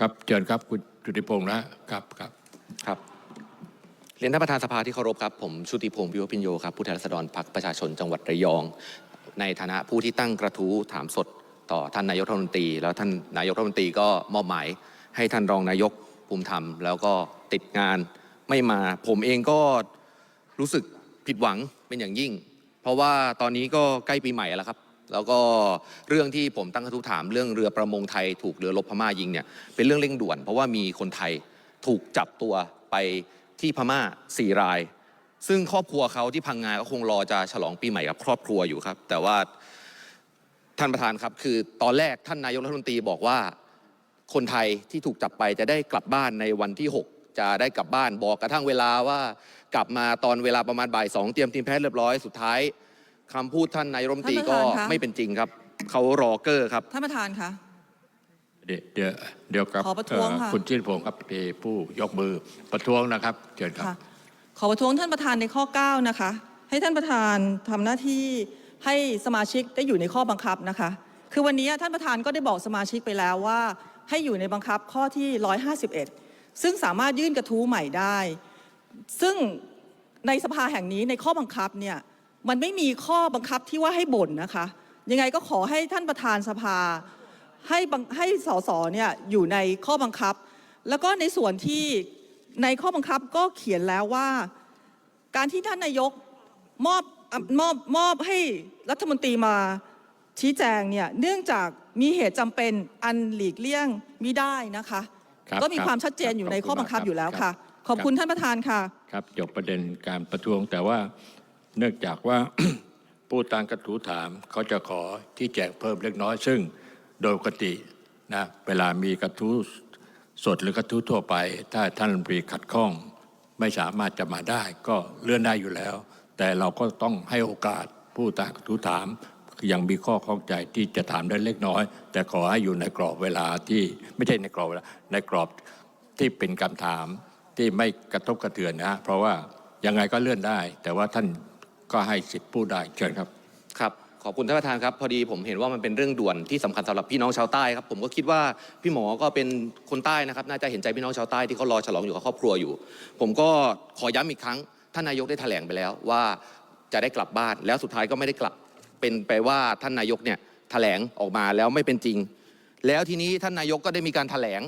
ครับเชิญครับคุณจุติพงษ์นะครับครับครับเรียนท่านประธานสภาที่เคารพครับ ผมชุติพงศ์พิวพิญโยครับผู้แทนราษฎรพรรคประชาชนจังหวัดระยอง ในฐานะผู้ที่ตั้งกระทู้ถามสดต่อท่านนายกรัฐมนตรี แล้วท่านนายกรัฐมนตรีก็มอบหมายให้ท่านรองนายกภูมิธรรม แล้วก็ติดงานไม่มา ผมเองก็รู้สึกผิดหวังเป็นอย่างยิ่ง เพราะว่าตอนนี้ก็ใกล้ปีใหม่แล้วครับ แล้วก็เรื่องที่ผมตั้งกระทู้ถามเรื่องเรือประมงไทยถูกเรือรบพม่ายิงเนี่ยเป็นเรื่องเร่งด่วน เพราะว่ามีคนไทยถูกจับตัวไปที่พม่าสี่ราย ซึ่งครอบครัวเขาที่พังงาก็คงรอจะฉลองปีใหม่กับครอบครัวอยู่ครับ แต่ว่าท่านประธานครับ คือตอนแรกท่านนายกรัฐมนตรีบอกว่าคนไทยที่ถูกจับไปจะได้กลับบ้านในวันที่ 6 จะได้กลับบ้านบอกกระทั่งเวลาว่ากลับมาตอนเวลาประมาณบ่ายสองเตรียมทีมแพทย์เรียบร้อยสุดท้าย คำพูดท่านนายกรัฐมนตรีก็ท่านประธานคะ ไม่เป็นจริงครับ เขารอเกอร์ครับ ท่านประธานคะ เดี๋ยวเดี๋ยวเดี๋ยวครับขอประท้วงเอ่อค่ะ คุณจุติพงษ์ครับเป็นผู้ยกมือประท้วงนะครับเชิญครับค่ะ ขอประท้วงท่านประธานในข้อ 9 นะคะ ให้ท่านประธานทำหน้าที่ให้สมาชิกได้อยู่ในข้อบังคับนะคะ คือวันนี้ท่านประธานก็ได้บอกสมาชิกไปแล้วว่า ให้อยู่ในบังคับข้อที่ 151 ซึ่งสามารถยื่นกระทู้ใหม่ได้ ซึ่งในสภาแห่งนี้ในข้อบังคับเนี่ย มันไม่มีข้อบังคับที่ว่าให้บ่นนะคะ ยังไงก็ขอให้ท่านประธานสภา ให้บังให้สสเนี่ยอยู่ในข้อบังคับ แล้วก็ในส่วนที่ในข้อบังคับก็เขียนแล้วว่า การที่ท่านนายกมอบอะมอบมอบให้รัฐมนตรีมาชี้แจงเนี่ยเนื่องจากมีเหตุจำเป็นอันหลีกเลี่ยงมิได้นะคะครับก็มีครับความชัดเจนครับอยู่ในขอบคุณข้อบังคับมากอยู่แล้วครัค่ะบขอบคุณครับท่านประธานค่ะ ครับจบประเด็นการประท้วงแต่ว่า เนื่องจากว่าผู้ตั้งกระทู้ถามเขาจะขอที่แจงเพิ่มเล็กน้อย ซึ่งโดยปกตินะเวลามีกระทู้สดหรือกระทู้ทั่วไป ถ้าท่านรัฐมนตรีขัดข้อง ไม่สามารถจะมาได้ก็เลื่อนได้อยู่แล้ว แต่เราก็ต้องให้โอกาสผู้ตั้งกระทู้ถามยังมีข้อข้องใจที่จะถามได้เล็กน้อย แต่ขอให้อยู่ในกรอบเวลาที่ไม่ใช่ในกรอบเวลาในกรอบที่เป็นคำถามที่ไม่กระทบกระเทือนนะฮะเพราะว่ายังไงก็เลื่อนได้ แต่ว่าท่าน ก็ให้สิทธิ์พูดได้เชิญครับครับขอบคุณท่านประธานครับพอดีผมเห็นว่ามันเป็นเรื่องด่วนที่สำคัญสำหรับพี่น้องชาวใต้ครับผมก็คิดว่าพี่หมอก็เป็นคนใต้นะครับน่าจะเห็นใจพี่น้องชาวใต้ที่เขารอฉลองอยู่กับครอบครัวอยู่ ผมก็ขอย้ำอีกครั้งท่านนายกได้แถลงไปแล้วว่าจะได้กลับบ้านแล้วสุดท้ายก็ไม่ได้กลับ เป็นไปว่าท่านนายกเนี่ยแถลงออกมาแล้วไม่เป็นจริง แล้วทีนี้ท่านนายกก็ได้มีการแถลง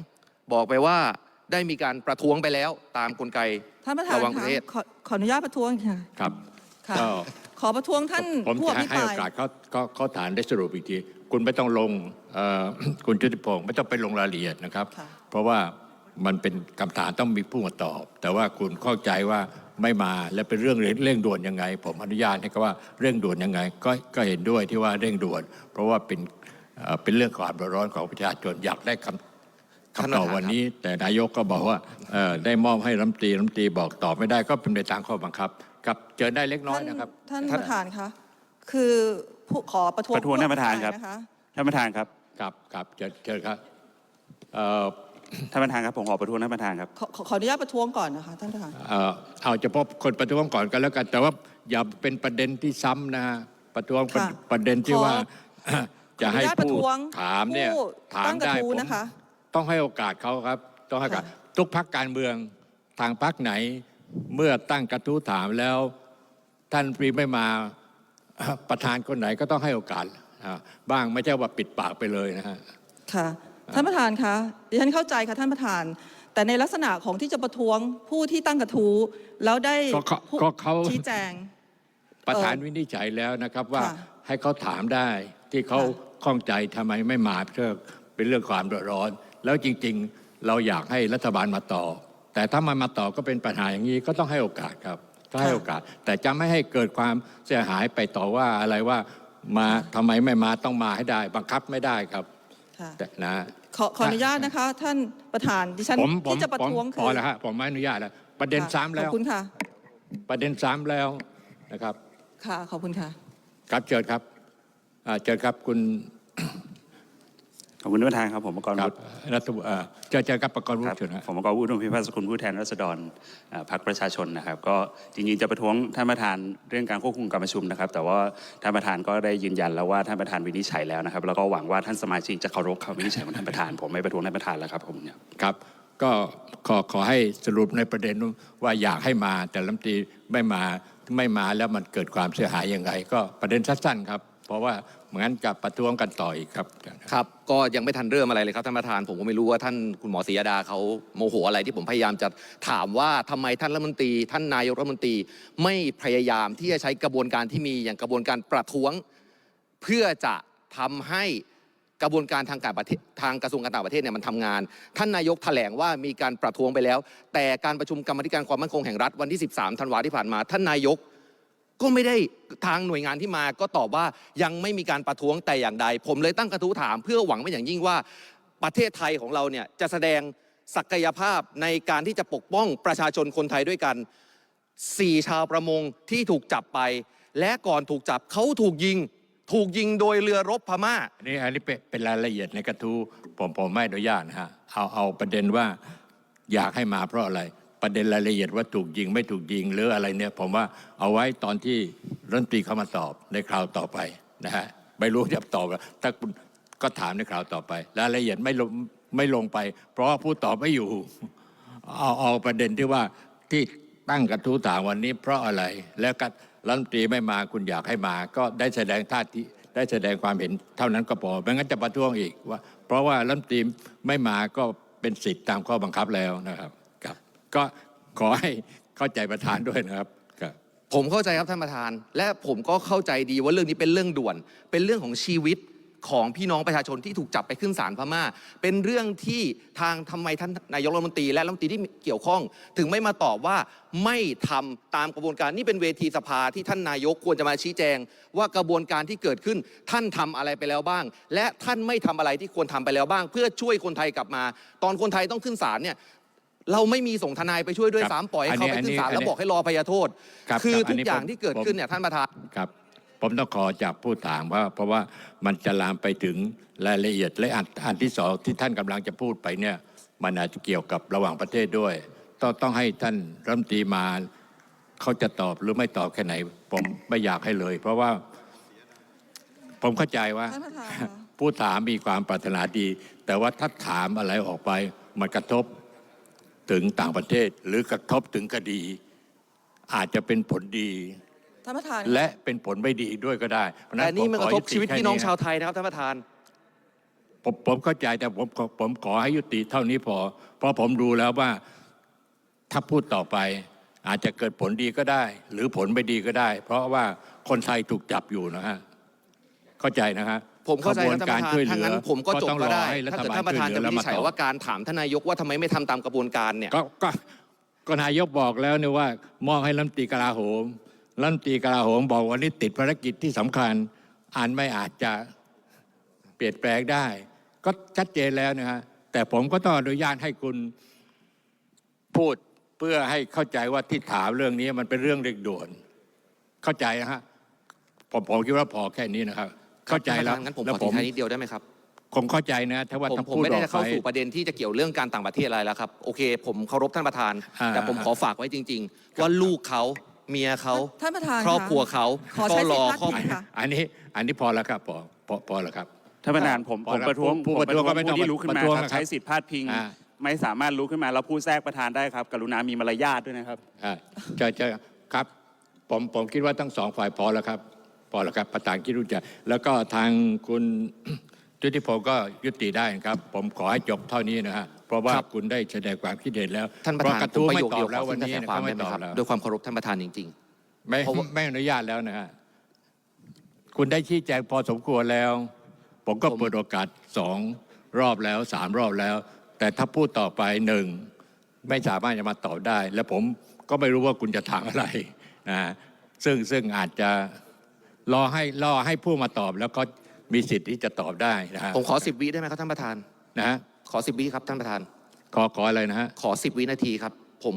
บอกไปว่าได้มีการประท้วงไปแล้วตามกลไกท่านประธานระวังประคะเทศขอขออนุญาตประท้วงค่ะครับ ค่ะก็ ขอประท้วงท่านผมผู้อจะภิปให้ราโอยกาสเขาเขาเขาฐานได้สรุปอีกที คุณไม่ต้องลงเอ่อ คุณจุติพงศ์ไม่ต้องไปลงรายละเอียดนะครับค่ะเพราะว่ามันเป็นคำถามต้องมีผู้มาตอบ แต่ว่าคุณเข้าใจว่าไม่มาและเป็นเรื่องเร่งด่วนยังไง ผมอนุญาตให้ก็ว่าเร่งด่วนยังไง ก็ก็เห็นด้วยที่ว่าเร่งด่วน เพราะว่าเป็นเอ่อเป็นเรื่องความเดือดร้อนของประชาชนอยากได้คำ ท่านคำตอบประธานวันนี้แต่นายกก็บอกว่าเอ่อได้มอบให้รัฐมนตรีรัฐมนตรีบอกตอบไม่ได้ก็เป็นไปตามข้อบังคับ ครับเจอได้เล็กน้อยนะครับ ท่านท่านประธานคะคือผู้ขอประท้วงประท้วงท่านประธานครับผู้อภิปยนะคะท่านประธานครับครับครับเชิญเชิญครับเอ่อท่านประธานครับผมขอประท้วงท่านประธานครับ ขอขอขออนุญาตประท้วงก่อนนะคะท่านประธาน เอ่อเอาเฉพาะคนประท้วงก่อนกันแล้วกัน แต่ว่าอย่าเป็นประเด็นที่ซ้ำนะฮะประท้วงประค่ะประเด็นที่ขอ ว่า จะให้ขออนุญาตประผู้ท้วงถามเนี่ยผู้ถามตั้งกระได้ทู้ผมนะคะ ต้องให้โอกาสเขาครับ ต้องให้โอกาสค่ะ ทุกพักการเมืองทางพักไหน เมื่อตั้งกระทู้ถามแล้ว ท่านปรีไม่มาประธานคนไหนก็ต้องให้โอกาสอ่าบ้างไม่ใช่ว่าปิดปากไปเลยนะฮะค่ะท่านประธานคะดิฉันเข้าใจค่ะท่านประธาน แต่ในลักษณะของที่จะประท้วงผู้ที่ตั้งกระทู้แล้วได้ก็เขาผู้ก็เขาชี้แจง ประธานเอ่อวินิจฉัยแล้วนะครับว่าค่ะให้เขาถามได้ที่เขาค่ะข้องใจทำไมไม่มาเพื่อเป็นเรื่องความเดือดร้อน แล้วจริง ๆ เราอยากให้รัฐบาลมาต่อ แต่ถ้ามันมาต่อก็เป็นปัญหาอย่างนี้ก็ต้องให้โอกาสครับต้องให้โอกาส แต่จะไม่ให้เกิดความเสียหายไปต่อว่าอะไรว่ามาทำไมไม่มาต้องมาให้ได้ บังคับไม่ได้ครับค่ะแต่นะขอขออนุญาตนะคะ ท่านประธานดิฉันผมผมที่จะประผมท้วงพคืออแล้วฮะผมไม่อนุญาตแล้วประเด็นค่ะซ้ำแล้ขวอบคุณค่ะ ประเด็นซ้ำแล้วนะครับ ค่ะขอบคุณค่ะ ครับเชิญครับอ่าเชิญครับคุณ ขอบคุณท่านประธานครับผมประกรณ์ครัวุบฒิรัฐบุเอ่อเจะเจอกับประกรณ์วุคฒิรับเชิญนะผมประกรณ์วุฒิพิพัฒน์สกุลผู้แทนราษฎรเอ่อพรรคประชาชนนะครับ ก็จริงๆจะประท้วงท่านประธานเรื่องการควบคุมการประชุมนะครับ แต่ว่าท่านประธานก็ได้ยืนยันแล้วว่าท่านประธานวินิจฉัยแล้วนะครับ แล้วก็หวังว่าท่านสมาชิกจะเคารพคำวินิจฉัยของท่านประธาน ผมไม่ประท้วงท่านประธานแล้วครับผมเนี่ยครับ ก็ขอขอให้สรุปในประเด็นว่าอยากให้มาแต่รัฐมนตรีไม่มาไม่มาแล้วมันเกิดความเสียหายยังไง ก็ประเด็นสั้นๆครับ เพราะว่า เหมือนกับประท้วงกันต่ออีกครับ ครับ ก็ยังไม่ทันเริ่มอะไรเลยครับท่านประธาน ผมก็ไม่รู้ว่าท่านคุณหมอศรียดาเขาโมโหอะไรที่ผมพยายามจะถามว่าทำไมท่านรัฐมนตรี ท่านนายกรัฐมนตรีไม่พยายามที่จะใช้กระบวนการที่มีอย่างกระบวนการประท้วง เพื่อจะทำให้กระบวนการทางการประเทศทางกระทรวงการต่างประเทศเนี่ยมันทำงาน ท่านนายกแถลงว่ามีการประท้วงไปแล้ว แต่การประชุมกรรมธิการความมั่นคงแห่งรัฐวันที่ 13 ธันวาที่ผ่านมา ท่านนายก ก็ไม่ได้ทางหน่วยงานที่มาก็ตอบว่ายังไม่มีการประท้วงแต่อย่างใด ผมเลยตั้งกระทู้ถาม เพื่อหวังเป็นอย่างยิ่งว่าประเทศไทยของเราเนี่ยจะแสดงศักยภาพในการที่จะปกป้องประชาชนคนไทยด้วยกันสี่ชาวประมงที่ถูกจับไป และก่อนถูกจับเขาถูกยิง ถูกยิงโดยเรือรบพม่า อันนี้อันนี้เป็นเป็นรายละเอียดในกระทู้ผมผมไม่อนุญาตนะฮะเอาเอาประเด็นว่าอยากให้มาเพราะอะไร ประเด็นรายละเอียดว่าถูกยิงไม่ถูกยิงหรืออะไรเนี่ย ผมว่าเอาไว้ตอนที่รัฐมนตรีเข้ามาตอบในคราวต่อไปนะฮะไม่รู้จะตอบอะถ้าคุณก็ถามในคราวต่อไปรายละเอียดไม่ลงไม่ลงไป เพราะว่าผู้ตอบไม่อยู่เอาเอาประเด็นที่ว่าที่ตั้งกระทู้ถามวันนี้ เพราะอะไรแล้วก็รัฐมนตรีไม่มาคุณอยากให้มา ก็ได้แสดงท่าทีได้แสดงความเห็นเท่านั้นก็พอไม่งั้นจะประท้วงอีกว่า เพราะว่ารัฐมนตรีไม่มาก็เป็นสิทธิ์ตามข้อบังคับแล้วนะครับ ก็ขอให้เข้าใจประธานด้วยนะครับครับ ผมเข้าใจครับท่านประธาน และผมก็เข้าใจดีว่าเรื่องนี้เป็นเรื่องด่วน เป็นเรื่องของชีวิตของพี่น้องประชาชนที่ถูกจับไปขึ้นศาลพม่า เป็นเรื่องที่ทางทำไมท่านนายกรัฐมนตรีและรัฐมนตรีที่เกี่ยวข้อง ถึงไม่มาตอบว่าไม่ทำตามกระบวนการนี่เป็นเวทีสภาที่ท่านนายกควรจะมาชี้แจง ว่ากระบวนการที่เกิดขึ้น ท่านทำอะไรไปแล้วบ้าง และท่านไม่ทำอะไรที่ควรทำไปแล้วบ้าง เพื่อช่วยคนไทยกลับมา ตอนคนไทยต้องขึ้นศาลเนี่ย เราไม่มีส่งทนายไปช่วยด้วยครับซ้ำปล่อยให้เขาไปอันนี้ขึ้นศาลอันนี้แล้วบอกให้รอพยาโทษครับคือครับอัทุนกนี้อย่างผมที่เกิดผม ขึ้นเนี่ยท่านประธาน ครับผมต้องขอจากผู้ถามว่า เพราะว่ามันจะลามไปถึงรายละเอียดและอันอันที่สองที่ท่านกำลังจะพูดไปเนี่ยมันอาจจะเกี่ยวกับระหว่างประเทศด้วย ต้องต้องให้ท่านรัฐมนตรีมาเขาจะตอบหรือไม่ตอบแค่ไหน ผมไม่อยากให้เลย เพราะว่าผมเข้าใจว่า ท่านประธานค่ะผู้ถามมีความปรารถนาดี แต่ว่าถ้าถามอะไรออกไป มันกระทบ ถึงต่างประเทศ หรือกระทบถึงคดี อาจจะเป็นผลดีท่านประธานและเป็นผลไม่ดีด้วยก็ได้เพราะฉะแต่นี่ผมันกขอระทบยุติชีวิตแค่พี่น้องะชาวไทยนะครับท่านประธาน ผมผมเข้าใจแต่ผมขอผมขอให้ยุติเท่านี้พอ เพราะผมดูแล้วว่าถ้าพูดต่อไป อาจจะเกิดผลดีก็ได้ หรือผลไม่ดีก็ได้ เพราะว่าคนไทยถูกจับอยู่นะฮะเข้าใจนะฮะ ผมเข้าใจกระบวครับท่านประธานช่วยเหลืถ้าองั้นผมก็จบต้องรก็อได้ให้รัถ้าฐเกิดบาลท่านประธานช่วยเหลืจะอวินิจฉัยแล้วมตอบว่าการถามท่านนายกว่าทำไมไม่ทำตามกระบวนการเนี่ยก็ก็ก็นายกบอกแล้วเนี่ยว่ามองให้รัฐมนตรีกลาโหมรัฐมนตรีกลาโหมบอกว่านี่ติดภารกิจที่สำคัญอันไม่อาจจะเปลี่ยนแปลงได้ ก็ชัดเจนแล้วนะฮะแต่ผมก็ต้องอนุญาตให้คุณพูดเพื่อให้เข้าใจว่าที่ถามเรื่องนี้มันเป็นเรื่องเร่งด่วน เข้าใจนะฮะผมผมคิดว่าพอแค่นี้นะครับ เข้าใจแล้วท่านประธานงั้นผมแล้วขอผทิ้มงท้ายนิดเดียวได้ไหมครับคงเข้าใจนะถ้าว่าผมถ้าผมพูดไม่อได้อกจะเข้าไปสู่ประเด็นที่จะเกี่ยวเรื่องการต่างประเทศอะไรแล้วครับโอเค ผมเคารพท่านประธานอ่าแต่ผมขอฝากไว้จริง ๆ ว่าลูกเขาเมียเขาท่านประธานครอบครัวเขาขอก็ใช้รสิทอธิ์พาดครอบพิงค่ะอันนี้อันนี้พอแล้วครับพอพอพอแล้วครับท่านประธานผมพอผมแล้วประท้วงผู้ผมประท้วงก็ไม่ต้องผู้ที่ลุกขึ้นประมาท้วงครับนะครับใช้สิทธิ์พาดพิงอ่าไม่สามารถลุกขึ้นมาแล้วพูดแทรกประธานได้ครับ กรุณามีมารยาทด้วยนะครับอ่าจะจะครับผมผมคิดว่าทั้งสองฝ่ายพอแล้วครับ พอแล้วครับประธานคิดรู้จะแล้วก็ทางคุณจุติพงศ์ก็ยุติได้นะครับ ผมขอให้จบเท่านี้นะฮะเพราะว่าครับคุณได้แสดงความคิดเห็นแล้วท่านประธานเพกระผมทู้ประไม่โยคตอเดียบวแล้วขอวันทิ้งนี้กระแสนะความเขาได้ไม่ไหมตอบครับแล้วด้วยความเคารพท่านประธานจริงไม่เพราะว่าไม่อนุญาตแล้วนะฮะคุณได้ชี้แจงพอสมควรแล้ว ผมก็ผมเปิดโอกาสสองรอบแล้วสามรอบแล้ว แต่ถ้าพูดต่อไปหนึ่งไม่สามารถจะมาตอบได้ และผมก็ไม่รู้ว่าคุณจะถามอะไรนะฮะซึ่งซึ่งอาจจะ รอให้รอให้ผู้มาตอบแล้วก็มีสิทธิ์ที่จะตอบได้นะฮะๆผมขอสิบวิได้ไหมครับท่านประธาน นะฮะขอสิบวิครับท่านประธาน ขอขออะไรนะฮะขอสิบวินาทีครับ ผม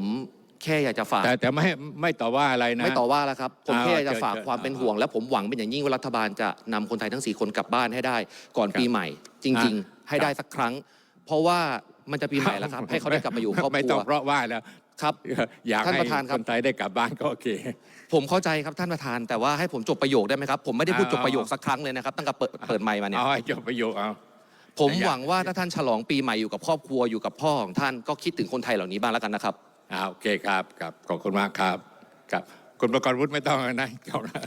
แค่อยากจะฝาก แต่แต่ไม่ไม่ต่อว่าอะไรนะ ไม่ต่อว่าแล้วครับ ผมอ่าแค่จะเชิญฝากเชิญความเป็นอ่าห่วง และผมหวังเป็นอย่างยิ่งว่ารัฐบาลจะนำคนไทยทั้ง 4 คนกลับบ้านให้ได้ ก่อนครับปีใหม่ จริงอะให้ได้สักครั้ง เพราะว่ามันจะปีใหม่แล้วครับ ให้เขาได้กลับมาอยู่ครอบคไม่รัต้อวงเพราะว่าแล้ว ครับอยากท่านให้ประธานครับ คนไทยได้กลับบ้านก็โอเค ผมเข้าใจครับท่านประธาน แต่ว่าให้ผมจบประโยคได้ไหมครับ ผมไม่ได้พูดเอาจบประโยคสักครั้งเลยนะครับตั้งแต่เปิดเปิดไมค์มาเนี่ย เอาให้จบประโยคเอา ผมแต่อยากหวังว่าถ้าท่านฉลองปีใหม่อยู่กับครอบครัวอยู่กับพ่อของท่านก็คิดถึงคนไทยเหล่านี้บ้างแล้วกันนะครับ อ่าโอเคครับครับขอบคุณมากครับครับคุณประกรณ์วุฒิไม่ต้องนะจบแล้ว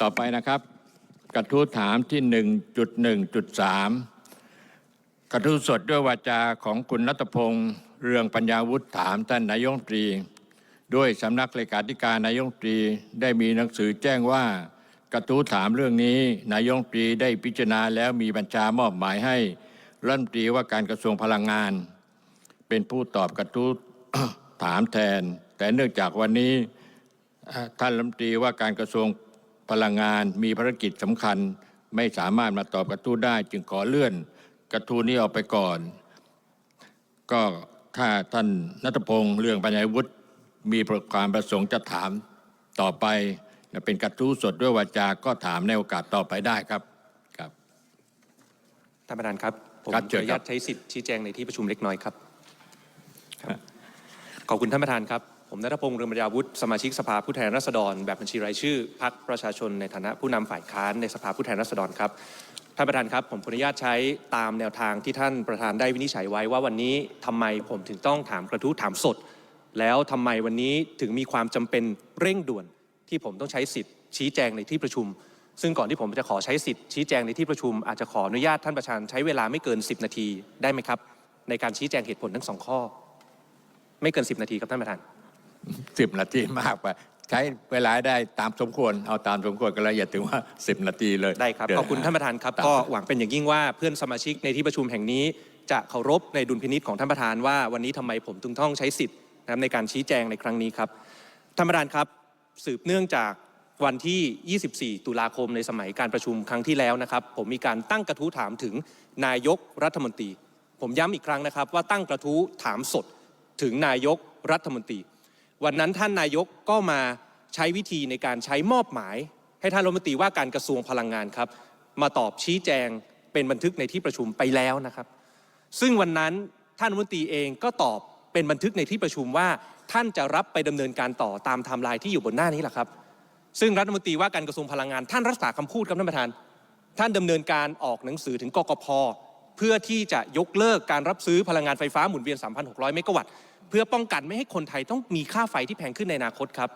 ต่อไปนะครับ กระทู้ถามที่1.1.3 กระทู้สดด้วยวาจาของคุณนัทพงศ์เรืองปัญญาวุฒิถามท่านนายกรัฐมตรี ด้วยสำนักเลขาธิการนายกรัฐมตรีได้มีหนังสือแจ้งว่ากระทู้ถามเรื่องนี้นายกรัฐมตรีได้พิจารณาแล้วมีบัญชามอบหมายให้รัฐมนตรีว่าการกระทรวงพลังงาน เป็นผู้ตอบกระทู้ถามแทน แต่เนื่องจากวันนี้ท่านรัฐมนตรีว่าการกระทรวงพลังงานมีภารกิจสำคัญ ไม่สามารถมาตอบกระทู้ได้จึงขอเลื่อน กระทู้นี้ออกไปก่อน ก็ถ้าท่านนัทพงศ์เรื่องปัญญาวุฒิมีความประสงค์จะถามต่อไปเป็นกระทู้สดด้วยวาจาก็ถามในโอกาสต่อไปได้ครับครับท่านประธานครับผมครับขเชิอญอนุครัญาบตใช้สิทธิ์ชี้แจงในที่ประชุมเล็กน้อยครับครับขอบคุณท่านประธานครับผมนัทพงศ์เรืองบรรยาวุฒิสมาชิกสภาผู้แทนราษฎร แบบบัญชีรายชื่อพรรคประชาชนในฐานะผู้นำฝ่ายค้านในสภาผู้แทนราษฎรครับ ท่านประธานครับผมขออนุญาตใช้ตามแนวทางที่ท่านประธานได้วินิจฉัยไว้ว่าวันนี้ทำไมผมถึงต้องถามกระทู้ถามสด แล้วทำไมวันนี้ถึงมีความจำเป็นเร่งด่วน ที่ผมต้องใช้สิทธิ์ชี้แจงในที่ประชุม ซึ่งก่อนที่ผมจะขอใช้สิทธิ์ชี้แจงในที่ประชุม อาจจะขออนุญาตท่านประธานใช้เวลาไม่เกิน 10 นาทีได้ไหมครับ ในการชี้แจงเหตุผลทั้งสองข้อ ไม่เกิน 10 นาทีครับท่านประธานสิบนาทีมากไป ใช้เวลาให้ได้ตามสมควรเอาตามสมควรก็แล้วอย่าถึงว่าสิบนาทีเลยได้ครับ เยวขอบคุณท่านประธานครับ ตม ก็หวังเป็นอย่างยิ่งว่าเพื่อนสมาชิกในที่ประชุมแห่งนี้ จะเคารพในดุลพินิษของท่านประธานว่าวันนี้ทำไมผมถึงต้องใช้สิทธิ์นะครับในการชี้แจงในครั้งนี้ครับท่านประธานครับสืบเนื่องจากวันที่ 24 ตุลาคมในสมัยการประชุมครั้งที่แล้วนะครับ ผมมีการตั้งกระทู้ถามถึงนายกรัฐมนตรี ผมย้ำอีกครั้งนะครับว่าตั้งกระทู้ถามสดถึงนายกรัฐมนตรี วันนั้นท่านนายกก็มาใช้วิธีในการใช้มอบหมาย ให้ท่านรัฐมนตรีว่าการกระทรวงพลังงานครับ มาตอบชี้แจงเป็นบันทึกในที่ประชุมไปแล้วนะครับ ซึ่งวันนั้นท่านรัฐมนตรีเองก็ตอบเป็นบันทึกในที่ประชุมว่า ท่านจะรับไปดำเนินการต่อตามไทม์ไลน์ที่อยู่บนหน้านี้แหละครับ ซึ่งรัฐมนตรีว่าการกระทรวงพลังงาน ท่านรักษาคำพูดครับท่านประธาน ท่านดำเนินการออกหนังสือถึงกกพเพื่อที่จะยกเลิกการรับซื้อพลังงานไฟฟ้าหมุนเวียน 3,600 เมกะวัตต์ เพื่อป้องกันไม่ให้คนไทยต้องมีค่าไฟที่แพงขึ้นในอนาคตครับ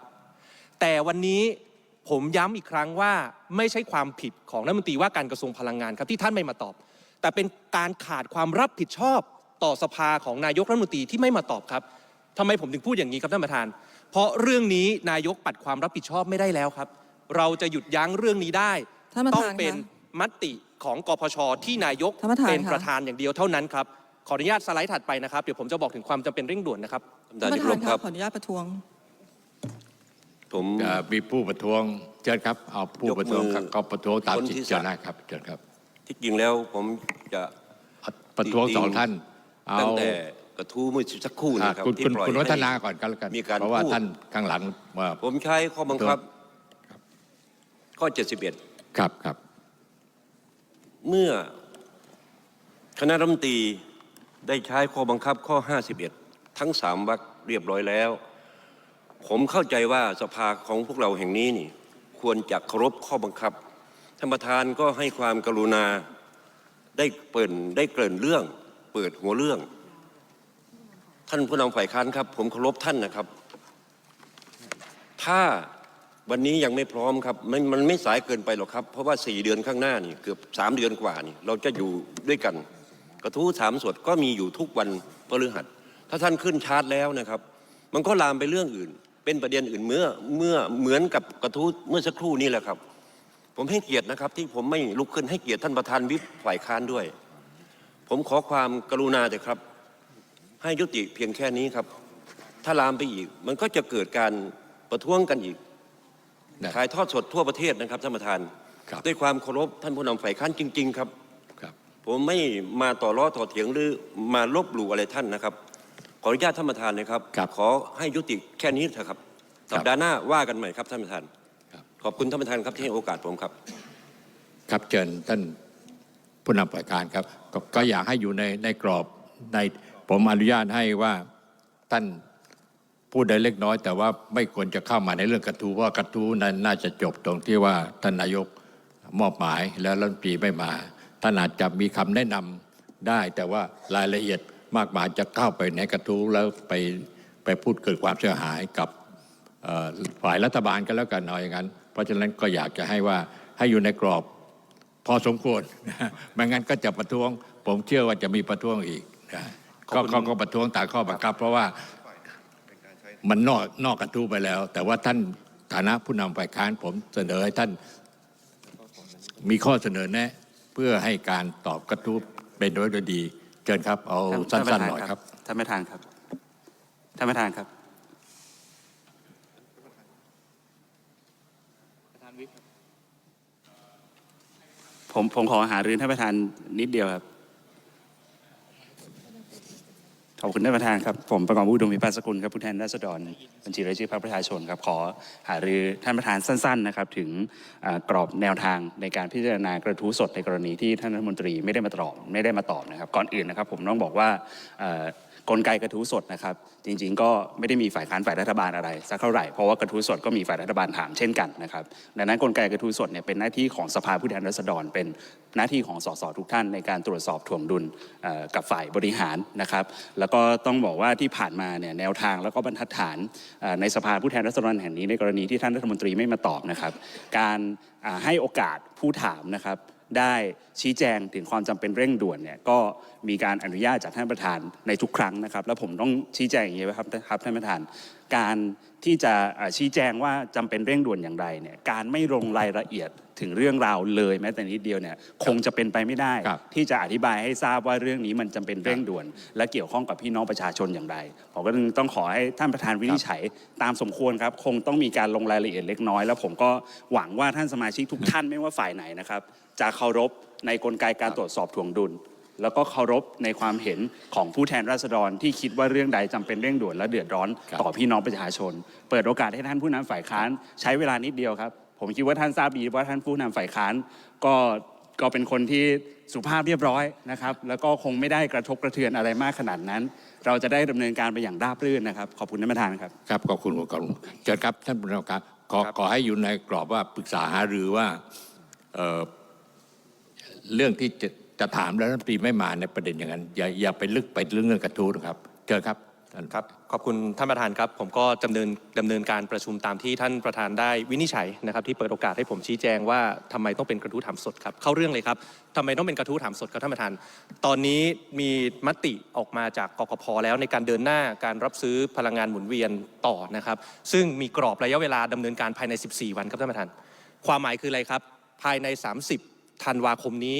แต่วันนี้ผมย้ำอีกครั้งว่าไม่ใช่ความผิดของรัฐมนตรีว่าการกระทรวงพลังงานครับที่ท่านไม่มาตอบ แต่เป็นการขาดความรับผิดชอบต่อสภาของนายกรัฐมนตรีที่ไม่มาตอบครับทำไมผมถึงพูดอย่างนี้ครับท่านประธาน เพราะเรื่องนี้นายกปัดความรับผิดชอบไม่ได้แล้วครับ เราจะหยุดยั้งเรื่องนี้ได้ท่านประธานต้องเป็นคะมติของกพชที่นายกท่านประธานเป็นคะประธานอย่างเดียวเท่านั้นครับ ขออนุญาตสไลด์ถัดไปนะครับ เดี๋ยวผมจะบอกถึงความจำเป็นเร่งด่วนนะครับ ท่านประธานครับขออนุญาตประท้วง ผมเอ่อมีผู้ประท้วงเชิญครับเอาผู้ประท้วงครับยกมือก็ประท้วงตามคนสิทที่ธิ์เชิญสาม นะครับเชิญครับที่จริงแล้วผมจะ ประท้วงสองท่านเอาตั้งแต่กระทู้เมื่อสักครู่อ่านะครับคุณที่คุณปล่อยคุณวัฒนาให้ ก่อนกันแล้วกันมีการเพราะว่าพูด ท่านข้างหลังว่า ผมใช้ข้อบังคับ ข้อ 71 ครับครับ เมื่อคณะรัฐมนตรี ได้ใช้ข้อบังคับข้อ 51 ทั้งสามวรรคเรียบร้อยแล้ว ผมเข้าใจว่าสภาของพวกเราแห่งนี้นี่ ควรจะเคารพข้อบังคับท่านประธานก็ให้ความกรุณาได้เปิดได้เกริ่นเรื่อง เปิดหัวเรื่อง ท่านผู้นำฝ่ายค้านครับ ผมเคารพท่านนะครับ ถ้าวันนี้ยังไม่พร้อมครับมันมันไม่สายเกินไปหรอกครับ เพราะว่าสี่เดือนข้างหน้านี่เกือบสามเดือนกว่านี่ เราจะอยู่ด้วยกัน กระทู้ถามสดก็มีอยู่ทุกวันพฤหัส ถ้าท่านขึ้นชาร์จแล้วนะครับ มันก็ลามไปเรื่องอื่น เป็นประเด็นอื่นเมื่อเมื่อเหมือนกับกระทู้เมื่อสักครู่นี้แหละครับ ผมให้เกียรตินะครับ ที่ผมไม่ลุกขึ้นให้เกียรติท่านประธานวิปฝ่ายค้านด้วย ผมขอความกรุณาเถอะครับ ให้ยุติเพียงแค่นี้ครับ ถ้าลามไปอีก มันก็จะเกิดการประท้วงกันอีกได้ถ่ายทอดสดทั่วประเทศนะครับท่านประธานครับด้วยความเคารพท่านผู้นำฝ่ายค้านจริง ๆ ครับครับ ผมไม่มาต่อล้อต่อเถียงหรือมาลบหลู่อะไรท่านนะครับ ขออนุญาตท่านประธานนะครับ ครับขอให้ยุติแค่นี้เถอะครับครับ สัปดาห์หน้าว่ากันใหม่ครับท่านประธานครับขอบคุณท่านประธานครับที่ให้โอกาสผมครับ ครับเชิญท่านผู้นำฝ่ายการครับกก็อยากให้อยู่ในในกรอบในผมอนุญาตให้ว่าท่านพูดได้เล็กน้อย แต่ว่าไม่ควรจะเข้ามาในเรื่องกระทู้เพราะว่ากระทู้นั้นน่าจะจบตรงที่ว่าท่านนายกมอบหมายแล้วรัฐมนตรีไม่มา ท่านอาจจะมีคำแนะนำได้ แต่ว่ารายละเอียดมากมายจะเข้าไปในกระทู้แล้วไปไปพูดเกิดความเสียหายกับฝ่ายรัฐบาลก็แล้วกันเอาอย่างนั้น เพราะฉะนั้นก็อยากจะให้ว่าให้อยู่ในกรอบพอสมควรไม่งั้นก็จะประท้วง ผมเชื่อว่าจะมีประท้วงอีกนะก็เขาก็ประท้วงตามข้อบังคับ เพราะว่ามันนอกนอกกระทู้ไปแล้ว แต่ว่าท่านฐานะผู้นำฝ่ายค้านผมเสนอให้ท่านมีข้อเสนอแนะ เพื่อให้การตอบกระทู้เป็นโดยโดยดีเชิญครับ เอาสั้นๆหน่อยครับท่านประธานครับท่านประธานครับผมผมขอหารือท่านประธานนิดเดียวครับ ขอบคุณท่านประธานครับ ผมประกอบผู้ดมพิพัฒน์สกุลครับผู้แทนราษฎรบัญชีรายชื่อพรรคประชาชนครับขอหารือท่านประธานสั้นๆนะครับถึงกรอบแนวทางในการพิจารณากระทู้สดในกรณีที่ท่านรัฐมนตรีไม่ได้มาตอบไม่ได้มาตอบนะครับ ก่อนอื่นนะครับ ผมต้องบอกว่า กลไกกระทู้สดนะครับ จริง ๆ ก็ไม่ได้มีฝ่ายค้านฝ่ายรัฐบาลอะไรสักเท่าไหร่เพราะว่ากระทู้สดก็มีฝ่ายรัฐบาลถามเช่นกันนะครับดังนั้นกลไกกระทู้สดเนี่ยเป็นหน้าที่ของสภาผู้แทนราษฎร เป็นหน้าที่ของสสทุกท่านในการตรวจสอบถ่วงดุลกับฝ่ายบริหารนะครับ แล้วก็ต้องบอกว่าที่ผ่านมาเนี่ยแนวทางแล้วก็บรรทัดฐานในสภาผู้แทนราษฎรแห่งนี้ในกรณีที่ท่านรัฐมนตรีไม่มาตอบนะครับ การให้โอกาสผู้ถามนะครับ ได้ชี้แจงถึงความจำเป็นเร่งด่วนเนี่ยก็มีการอนุญาตจากท่านประธานในทุกครั้งนะครับ แล้วผมต้องชี้แจงอย่างนี้ไว้ครับครับท่านประธาน การที่จะชี้แจงว่าจำเป็นเร่งด่วนอย่างไรเนี่ยการไม่ลงรายละเอียด ถึงเรื่องราวเลยแม้แต่นิดเดียวเนี่ยคงจะเป็นไปไม่ได้ ครับที่จะอธิบายให้ทราบว่าเรื่องนี้มันจำเป็นเร่งด่วน และเกี่ยวข้องกับพี่น้องประชาชนอย่างไรผมก็ต้องขอให้ท่านประธานวินิจฉัยตามสมควรครับ คงต้องมีการลงรายละเอียดเล็กน้อย แล้วผมก็หวังว่าท่านสมาชิกทุกท่านไม่ว่าฝ่ายไหนนะครับจะเคารพในกลไกการตรวจสอบถ่วงดุล แล้วก็เคารพในความเห็นของผู้แทนราษฎรที่คิดว่าเรื่องใดจำเป็นเร่งด่วนและเดือดร้อน ครับ ต่อพี่น้องประชาชน เปิดโอกาสให้ท่านผู้นำฝ่ายค้านใช้เวลานิดเดียวครับ ผมคิดว่าท่านทราบดีว่าท่านผู้นำฝ่ายค้านก็ก็เป็นคนที่สุภาพเรียบร้อยนะครับ แล้วก็คงไม่ได้กระทบกระเทือนอะไรมากขนาดนั้น เราจะได้ดำเนินการไปอย่างราบรื่นนะครับ ขอบคุณท่านประธานครับครับขอบคุณคุณกรเชิญครับท่านผู้นำการขอขอให้อยู่ในกรอบว่าปรึกษาหารือว่าเอ่อเรื่องที่จะจะถามแล้วรัฐมนตรีไม่มาในประเด็นอย่างนั้นอย่าอย่าไปลึกไปเรื่องเรื่องกระทู้นะครับเชิญครับท่าน ครับขอบคุณท่านประธานครับ ผมก็ดำเนินดำเนินการประชุมตามที่ท่านประธานได้วินิจฉัยนะครับที่เปิดโอกาสให้ผมชี้แจงว่าทำไมต้องเป็นกระทู้ถามสดครับเข้าเรื่องเลยครับทำไมต้องเป็นกระทู้ถามสดครับท่านประธาน ตอนนี้มีมติออกมาจากกกพแล้วในการเดินหน้าการรับซื้อพลังงานหมุนเวียนต่อนะครับ ซึ่งมีกรอบระยะเวลาดำเนินการภายใน 14 วันครับท่านประธาน ความหมายคืออะไรครับ ภายใน 30ธันวาคมนี้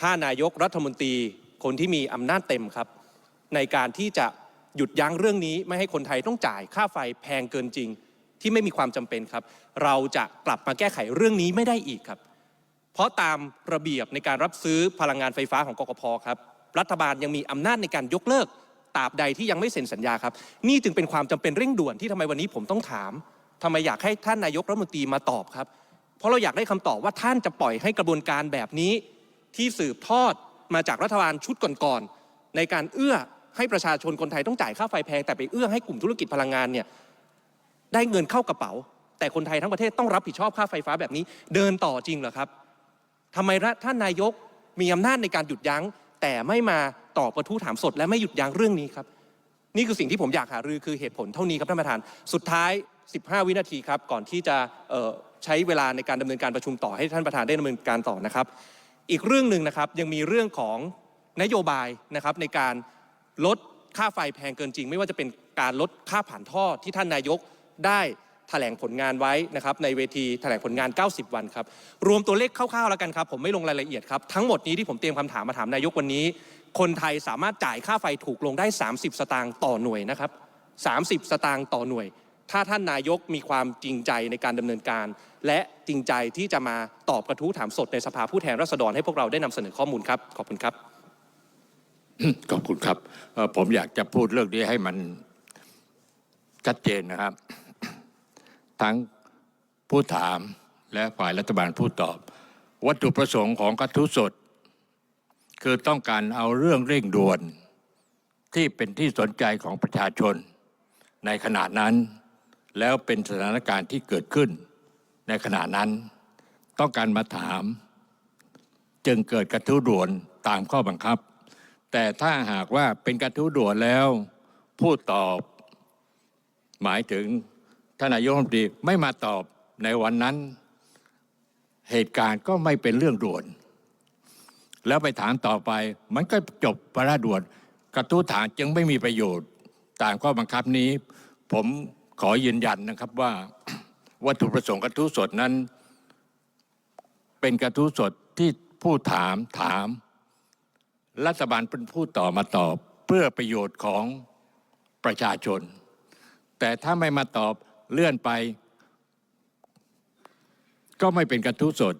ถ้านายกรัฐมนตรีคนที่มีอำนาจเต็มครับ ในการที่จะ หยุดยั้งเรื่องนี้ไม่ให้คนไทยต้องจ่ายค่าไฟแพงเกินจริง ที่ไม่มีความจำเป็นครับ เราจะกลับมาแก้ไขเรื่องนี้ไม่ได้อีกครับ เพราะตามระเบียบในการรับซื้อพลังงานไฟฟ้าของกกพครับรัฐบาลยังมีอำนาจในการยกเลิกตราบใดที่ยังไม่เซ็นสัญญาครับ นี่จึงเป็นความจำเป็นเร่งด่วนที่ทำไมวันนี้ผมต้องถามทำไมอยากให้ท่านนายกรัฐมนตรีมาตอบครับ เพราะเราอยากได้คำตอบว่าท่านจะปล่อยให้กระบวนการแบบนี้ ที่สืบทอดมาจากรัฐบาลชุดก่อนๆในการเอื้อ ให้ประชาชนคนไทยต้องจ่ายค่าไฟแพง แต่ไปเอื้อให้กลุ่มธุรกิจพลังงานเนี่ยได้เงินเข้ากระเป๋า แต่คนไทยทั้งประเทศต้องรับผิดชอบค่าไฟฟ้าแบบนี้ เดินต่อจริงเหรอครับทำไมท่านนายกมีอำนาจในการหยุดยั้ง แต่ไม่มาตอบกระทู้ถามสด และไม่หยุดยั้งเรื่องนี้ครับ นี่คือสิ่งที่ผมอยากหารือคือเหตุผลเท่านี้ครับท่านประธาน สุดท้าย 15 วินาทีครับก่อนที่จะใช้เวลาในการดำเนินการประชุมต่อให้ท่านประธานได้ดำเนินการต่อนะครับ อีกเรื่องหนึ่งนะครับยังมีเรื่องของนโยบายนะครับในการ ลดค่าไฟแพงเกินจริง ไม่ว่าจะเป็นการลดค่าผ่านท่อที่ท่านนายกได้แถลงผลงานไว้นะครับในเวทีแถลงผลงาน 90 วันครับรวมตัวเลขคร่าวๆแล้วกันครับ ผมไม่ลงรายละเอียดครับ ทั้งหมดนี้ที่ผมเตรียมคำถามมาถามนายกวันนี้ คนไทยสามารถจ่ายค่าไฟถูกลงได้ 30 สตางค์ต่อหน่วยนะครับ 30 สตางค์ต่อหน่วย ถ้าท่านนายกมีความจริงใจในการดำเนินการ และจริงใจที่จะมาตอบกระทู้ถามสดในสภาผู้แทนราษฎรให้พวกเราได้นำเสนอข้อมูลครับขอบคุณครับ ขอบคุณครับ ผมอยากจะพูดเรื่องนี้ให้มันชัดเจนนะครับ ทั้งผู้ถามและฝ่ายรัฐบาลผู้ตอบ วัตถุประสงค์ของกระทู้สด คือต้องการเอาเรื่องเร่งด่วน ที่เป็นที่สนใจของประชาชน ในขณะนั้น แล้วเป็นสถานการณ์ที่เกิดขึ้น ในขณะนั้น ต้องการมาถาม จึงเกิดกระทู้ด่วนตามข้อบังคับ แต่ถ้าหากว่าเป็นกระทู้ด่วนแล้วผู้ตอบ หมายถึงท่านนายกรัฐมนตรีไม่มาตอบในวันนั้น เหตุการณ์ก็ไม่เป็นเรื่องด่วน แล้วไปถามต่อไป มันก็จบวาระด่วน กระทู้ถามจึงไม่มีประโยชน์ตามข้อบังคับนี้ ผมขอยืนยันนะครับว่าวัตถุประสงค์กระทู้สดนั้น เป็นกระทู้สดที่ผู้ถามถาม รัฐบาลเป็นผู้ตอบมาตอบเพื่อประโยชน์ของประชาชน แต่ถ้าไม่มาตอบเลื่อนไป ก็ไม่เป็นกระทู้สด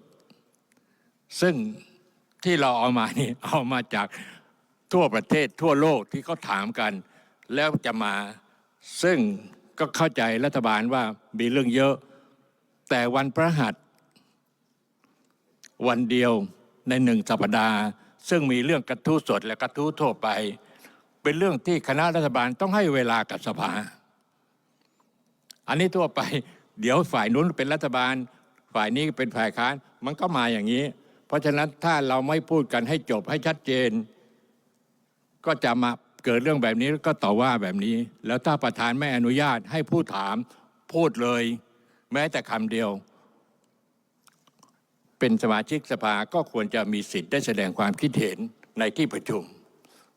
ซึ่งที่เราเอามานี่เอามาจากทั่วประเทศทั่วโลกที่เขาถามกัน แล้วจะมาซึ่งก็เข้าใจรัฐบาลว่ามีเรื่องเยอะ แต่วันพระหัส วันเดียวในหนึ่งสัปดาห์ ซึ่งมีเรื่องกระทู้สดและกระทู้ทั่วไป เป็นเรื่องที่คณะรัฐบาลต้องให้เวลากับสภา อันนี้ทั่วไป เดี๋ยวฝ่ายนู้นเป็นรัฐบาล ฝ่ายนี้เป็นฝ่ายค้านมันก็มาอย่างนี้ เพราะฉะนั้นถ้าเราไม่พูดกันให้จบให้ชัดเจน ก็จะมาเกิดเรื่องแบบนี้ก็ต่อว่าแบบนี้ แล้วถ้าประธานไม่อนุญาตให้ผู้ถามพูดเลย แม้แต่คำเดียว เป็นสมาชิกสภาก็ควรจะมีสิทธิ์ได้แสดงความคิดเห็นในที่ประชุม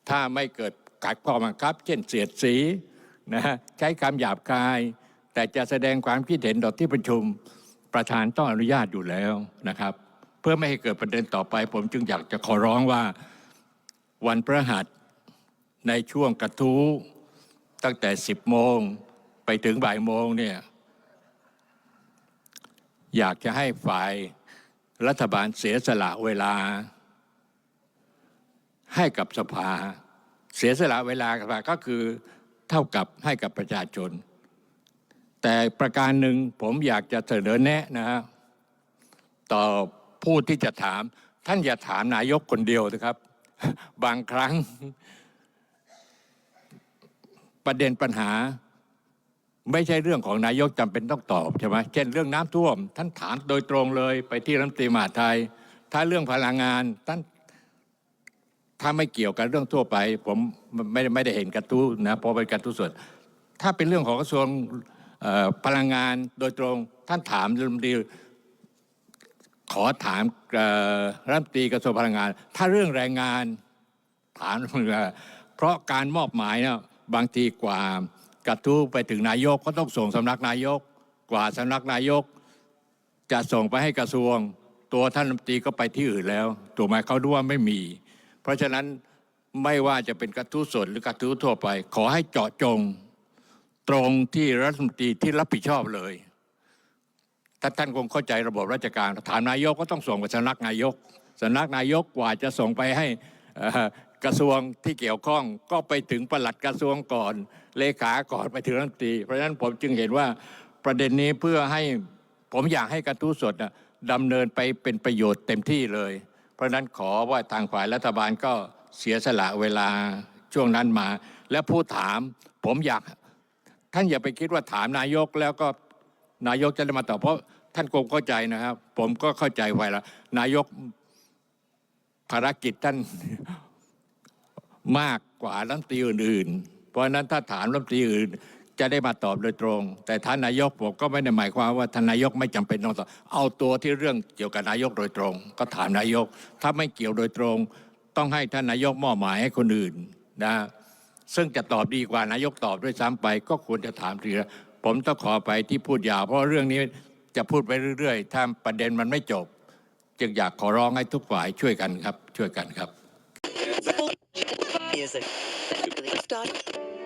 ถ้าไม่เกิดกัดข้อบังคับ เช่นเสียดสีนะฮะใช้คำหยาบคาย แต่จะแสดงความคิดเห็นต่อที่ประชุมประธานต้องอนุญาตอยู่แล้วนะครับ เพื่อไม่ให้เกิดประเด็นต่อไป ผมจึงอยากจะขอร้องว่าวันพระหัสในช่วงกระทู้ตั้งแต่ 10 โมงไปถึงบ่ายโมงเนี่ยอยากจะให้ฝ่าย รัฐบาลเสียสละเวลา ให้กับสภา เสียสละเวลากับสภาก็คือเท่ากับให้กับประชาชน แต่ประการหนึ่งผมอยากจะเสนอแนะนะฮะต่อผู้ที่จะถาม ท่านอย่าถามนายกคนเดียวนะครับ บางครั้งประเด็นปัญหา ไม่ใช่เรื่องของนายกจำเป็นต้องตอบใช่ไหมเช่นเรื่องน้ำท่วม ท่านถามโดยตรงเลยไปที่รัฐมนตรีมหาไทย ถ้าเรื่องพลังงานท่านถ้าไม่เกี่ยวกับเรื่องทั่วไป ผมไม่ไม่ได้เห็นกระทู้นะเพราะเป็นกระทู้ส่วน ถ้าเป็นเรื่องของกระทรวงพลังงานโดยตรงท่านถามรัฐมนตรีขอถามรัฐมนตรีกระทรวงพลังงาน ถ้าเรื่องแรงงานถามเพราะการมอบหมายเนี่ยบางทีกว่า กระทู้ไปถึงนายกก็ต้องส่งสำนักนายก กว่าสำนักนายก จะส่งไปให้กระทรวง ตัวท่านรัฐมนตรีก็ไปที่อื่นแล้วถูกไหมเขาดูว่าไม่มี เพราะฉะนั้นไม่ว่าจะเป็นกระทู้สดหรือกระทู้ทั่วไป ขอให้เจาะจง ตรงที่รัฐมนตรีที่รับผิดชอบเลยถ้าท่านคงเข้าใจระบบราชการถามนายกก็ต้องส่งไปสำนักนายกสำนักนายกกว่าจะส่งไปให้อ่อ กระทรวงที่เกี่ยวข้องก็ไปถึงประหลัดกระทรวงก่อนเลขาก่อนไปถึงรัฐมนตรี เพราะฉะนั้นผมจึงเห็นว่าประเด็นนี้เพื่อให้ผมอยากให้กระทู้สดนะดำเนินไปเป็นประโยชน์เต็มที่เลย เพราะฉะนั้นขอว่าทางฝ่ายรัฐบาลก็เสียสละเวลาช่วงนั้นมา และผู้ถามผมอยากท่านอย่าไปคิดว่าถามนายกแล้วก็นายกจะได้มาตอบเพราะท่านคงเข้าใจนะครับ ผมก็เข้าใจไว้แล้วนายกภารกิจท่าน มากกว่ารัฐมนตรีอื่นๆ เพราะฉะนั้นถ้าถามรัฐมนตรีอื่น จะได้มาตอบโดยตรง แต่ท่านนายกผมก็ไม่ได้หมายความว่าท่านนายกไม่จำเป็นต้องตอบเอาตัวที่เรื่องเกี่ยวกับนายกโดยตรง ก็ถามนายก ถ้าไม่เกี่ยวโดยตรง ต้องให้ท่านนายกมอบหมายให้คนอื่นนะซึ่งจะตอบดีกว่านายกตอบด้วยซ้ำไป ก็ควรจะถามทีละผมต้องขอไปที่พูดยาว เพราะเรื่องนี้จะพูดไปเรื่อยๆ ถ้าประเด็นมันไม่จบ จึงอยากขอร้องให้ทุกฝ่ายช่วยกันครับ ช่วยกันครับ music. Lift off.